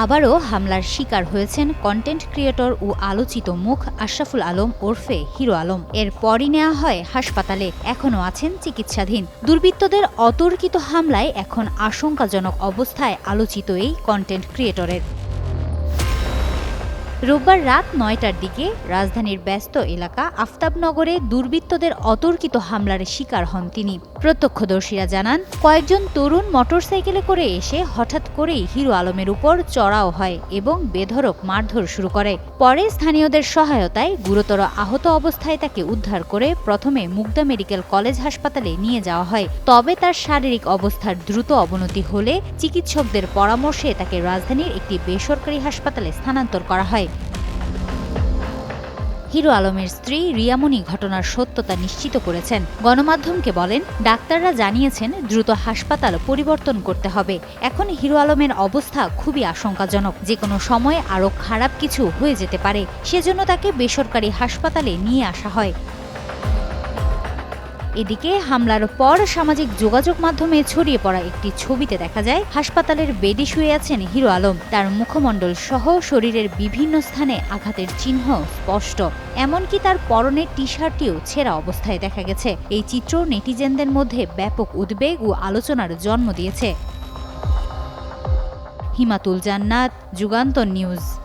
আবারও হামলার শিকার হয়েছেন কন্টেন্ট ক্রিয়েটর ও আলোচিত মুখ আশরাফুল আলম ওরফে হিরো আলম। এর পরই নেওয়া হয় হাসপাতালে। এখনও আছেন চিকিৎসাধীন। দুর্বৃত্তদের অতর্কিত হামলায় এখন আশঙ্কাজনক অবস্থায় আলোচিত এই কন্টেন্ট ক্রিয়েটরের রোববার রাত নয়টার দিকে রাজধানীর ব্যস্ত এলাকা আফতাবনগরে দুর্বৃত্তদের অতর্কিত হামলার শিকার হন তিনি। প্রত্যক্ষদর্শীরা জানান, কয়েকজন তরুণ মোটরসাইকেলে করে এসে হঠাৎ করেই হিরো আলমের উপর চড়াও হয় এবং বেধড়ক মারধর শুরু করে। পরে স্থানীয়দের সহায়তায় গুরুতর আহত অবস্থায় তাকে উদ্ধার করে প্রথমে মুগদা মেডিকেল কলেজ হাসপাতালে নিয়ে যাওয়া হয়। তবে তার শারীরিক অবস্থার দ্রুত অবনতি হলে চিকিৎসকদের পরামর্শে তাকে রাজধানীর একটি বেসরকারি হাসপাতালে স্থানান্তর করা হয়। হিরো আলমের স্ত্রী রিয়ামণি ঘটনার সত্যতা নিশ্চিত করেছেন। গণমাধ্যমকে বলেন, ডাক্তাররা জানিয়েছেন দ্রুত হাসপাতাল পরিবর্তন করতে হবে। এখন হিরো আলমের অবস্থা খুবই আশঙ্কাজনক। যে কোনো সময় আরও খারাপ কিছু হয়ে যেতে পারে। সেজন্য তাকে বেসরকারি হাসপাতালে নিয়ে আসা হয়। এদিকে হামলার পর সামাজিক যোগাযোগ মাধ্যমে ছড়িয়ে পড়া একটি ছবিতে দেখা যায়, হাসপাতালের বেডে শুয়ে আছেন হিরো আলম। তার মুখমণ্ডল সহ শরীরের বিভিন্ন স্থানে আঘাতের চিহ্ন স্পষ্ট। এমনকি তার পরনের টি শার্টটিও ছেঁড়া অবস্থায় দেখা গেছে। এই চিত্র নেটিজেনদের মধ্যে ব্যাপক উদ্বেগ ও আলোচনার জন্ম দিয়েছে। হিমাতুল জান্নাত, যুগান্তর নিউজ।